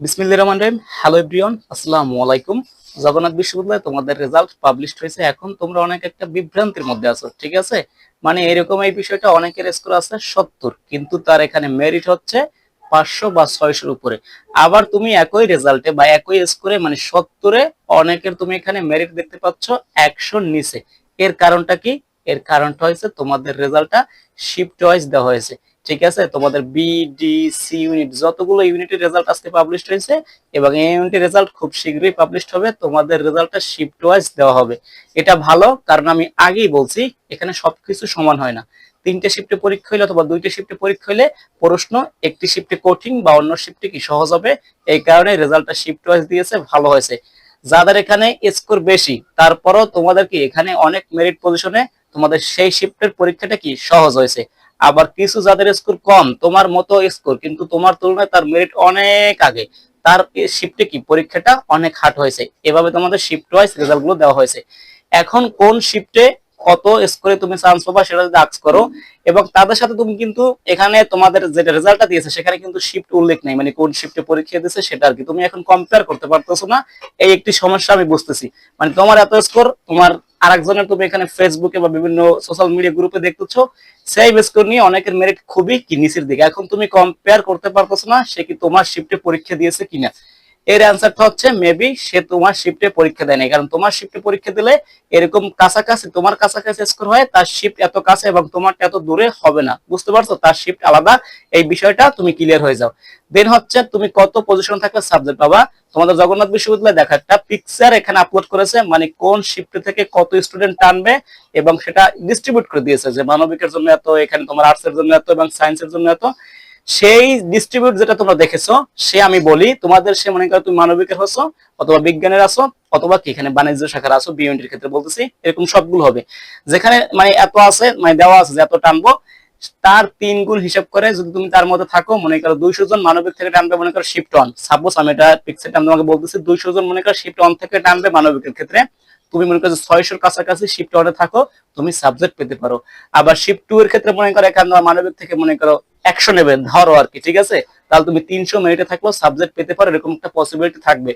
বিসমিল্লাহির রহমানির রহিম। Hello everyone আসসালামু আলাইকুম। জগন্নাথ বিশ্ববিদ্যালয়ে তোমাদের রেজাল্ট পাবলিশড হয়েছে। এখন তোমরা অনেক একটা বিভ্রান্তির মধ্যে আছো, ঠিক আছে? মানে এরকম এই বিষয়টা অনেকের স্কোর আছে সত্তর, কিন্তু তার এখানে মেরিট হচ্ছে পাঁচশো বা ছয়শোর উপরে। আবার তুমি একই রেজাল্টে বা একই স্কোরে মানে সত্তরে অনেকের তুমি এখানে মেরিট দেখতে পাচ্ছ একশোর নিচে। এর কারণটা কি? এর কারণটা হয়েছে তোমাদের রেজাল্টটা শিফট ওয়াইজ দেওয়া হয়েছে। ঠিক আছে? তোমাদের বি ডি সি ইউনিট যতগুলো ইউনিটের রেজাল্ট আজকে পাবলিশড হয়েছে এবং এই ইউনিটের রেজাল্ট খুব শীঘ্রই পাবলিশড হবে, তোমাদের রেজাল্টটা শিফট ওয়াইজ দেওয়া হবে। এটা ভালো, কারণ আমি আগেই বলছি, এখানে সবকিছু সমান হয় না। তিনটে শিফটে পরীক্ষা হইলে অথবা দুইটা শিফটে পরীক্ষা হইলে প্রশ্ন, একটি শিফটে কঠিন বা অন্য শিফটে কি সহজ হবে? এই কারণে রেজাল্টটা শিফট ওয়াইজ দিয়েছে, ভালো হয়েছে। যাদের এখানে স্কোর বেশি, তারপরও তোমাদের কি এখানে অনেক মেরিট পজিশনে তোমাদের সেই শিফটের পরীক্ষাটা কি সহজ হয়েছে? আবার কিছু যাদের স্কোর কম, তোমার মতো স্কোর কিন্তু তোমার তুলনায় তার মেরিট অনেক আগে। তার শিফটে কি? পরীক্ষাটা অনেক হার্ড হয়েছে। এভাবে তোমাদের শিফট ওয়াইজ রেজাল্টগুলো দেওয়া হয়েছে। এখন কোন শিফটে কত স্কোরে তুমি চান্স পাবা সেটা যদি আক্স করো, এবং তাদের সাথে তুমি কিন্তু এখানে তোমাদের যেটা রেজাল্টটা দিয়েছে, সেখানে কিন্তু শিফট উল্লেখ নেই। মানে কোন শিফটে পরীক্ষা দিয়েছে সেটা আর কি। তুমি এখন কম্পেয়ার করতে পারতেছো না, এই একটি সমস্যা আমি বুঝতেছি। মানে তোমার এত স্কোর তোমার আরেকজনের তুমি এখানে ফেসবুকে বা বিভিন্ন সোশ্যাল মিডিয়া গ্রুপে দেখতেছো, সেই স্কোর নিয়ে অনেকের মেরিট খুবই কি নিচের দিকে। এখন তুমি কম্পেয়ার করতে পারতেছো না, সে কি তোমার শিফটে পরীক্ষা দিয়েছে কিনা। এর অ্যান্সারটা হচ্ছে মেবি সে তোমার শিফটে পরীক্ষা দেয় না কারণ তোমার শিফটে পরীক্ষা দিলে এরকম কাছাকাছি, তোমার কাছাকাছি স্কোর হয়, তার শিফট এত কাছে এবং তোমারটা এত দূরে হবে না। বুঝতে পারছ? তার শিফট আলাদা। এই বিষয়টা তুমি ক্লিয়ার হয়ে যাও। দেন হচ্ছে, তুমি কত পজিশন থাকলে সাবজেক্ট পাবা? তোমাদের জগন্নাথ বিশ্ববিদ্যালয় দেখা একটা পিকচার এখানে আপলোড করেছে মানে কোন শিফট থেকে কত স্টুডেন্ট টানবে এবং সেটা ডিস্ট্রিবিউট করে দিয়েছে যে মানবিকের জন্য এত, এখানে তোমার আর্টস এর জন্য এত এবং সায়েন্সের জন্য এত। সেই ডিস্ট্রিবিউট যেটা তোমরা দেখেছ, সে আমি বলি, তোমাদের সে মনে করো তুমি মানবিকের হচ্ছ, অথবা বিজ্ঞানের আছো, অথবা কি, এখানে বাণিজ্য শাখার আছো বিএনটির ক্ষেত্রে বলতেছি, এরকম সবগুলো হবে। যেখানে মানে এত আছে মানে দেওয়া আছে যে এত টানবো, তার তিন গুণ হিসাব করে যদি তুমি তার মধ্যে থাকো, মনে করো দুইশো জন মানবিক থেকে টানবে, মনে করো শিফট অন সাপোজ আমি এটা পিক্সেল আমি তোমাকে বলতেছি, দুইশো জন মনে করো শিফট অন থেকে টানবে মানবিকের ক্ষেত্রে। তুমি মনে করো ছয়শোর কাছাকাছি শিফট ওয়ানে থাকো, তুমি সাবজেক্ট পেতে পারো। আবার শিফট টু এর ক্ষেত্রে মনে করো এখানে মানবিক থেকে মনে করো একশো নেবে ধরো আর কি, ঠিক আছে? তাহলে তুমি তিনশো মিনিটে থাকলেও সাবজেক্ট পেতে পারো, এরকম একটা পসিবিলিটি থাকবে।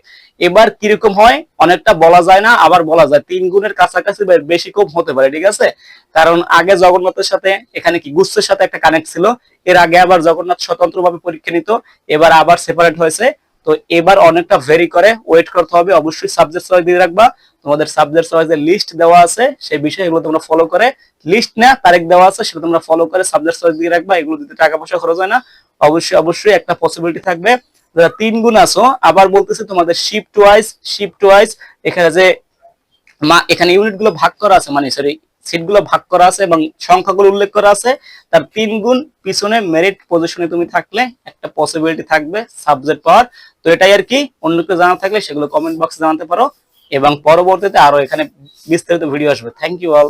এবার কীরকম হয়, অনেকটা বলা যায় না, আবার বলা যায়। তিন গুণের কাছাকাছি বেশি কম হতে পারে, ঠিক আছে? কারণ আগে জগন্নাথের সাথে, এখানে কি, গুচ্ছের সাথে একটা কানেক্ট ছিল। এর আগে আবার জগন্নাথ স্বতন্ত্রভাবে পরীক্ষা নিত, এবার আবার সেপারেট হয়েছে। তো এবার অনেকটা ভেরি করে। ওয়েট করতে হবে। অবশ্যই সাবজেক্ট চয়েস দিয়ে রাখবা। তোমাদের সাবজেক্ট চয়েসের লিস্ট দেওয়া আছে। সেই বিষয় এগুলো তোমরা ফলো করে। লিস্ট না তারিখ দেওয়া আছে, সেটা তোমরা ফলো করে সাবজেক্ট চয়েস দিয়ে রাখবা। এগুলো দিতে টাকা পয়সা খরচ হয় না। অবশ্যই অবশ্যই একটা পসিবিলিটি থাকবে। যারা তিন গুণ আছো, আবার বলতেছি তোমাদের শিফট ওয়াইজ শিফট ওয়াইজ এখানে যে মা, এখানে ইউনিটগুলো ভাগ করা আছে। মানে সরি সিটগুলো ভাগ করা আছে এবং সংখ্যাগুলো উল্লেখ করা আছে। তার তিন গুণ পিছনে মেরিট পজিশনে তুমি থাকলে একটা পসিবিলিটি থাকবে সাবজেক্ট পাওয়ার। তো এটাই আর কি। অন্য কেউ জানা থাকলে সেগুলো কমেন্ট বক্সে জানাতে পারো। এবং পরবর্তীতে আরও এখানে বিস্তারিত ভিডিও আসবে। Thank you all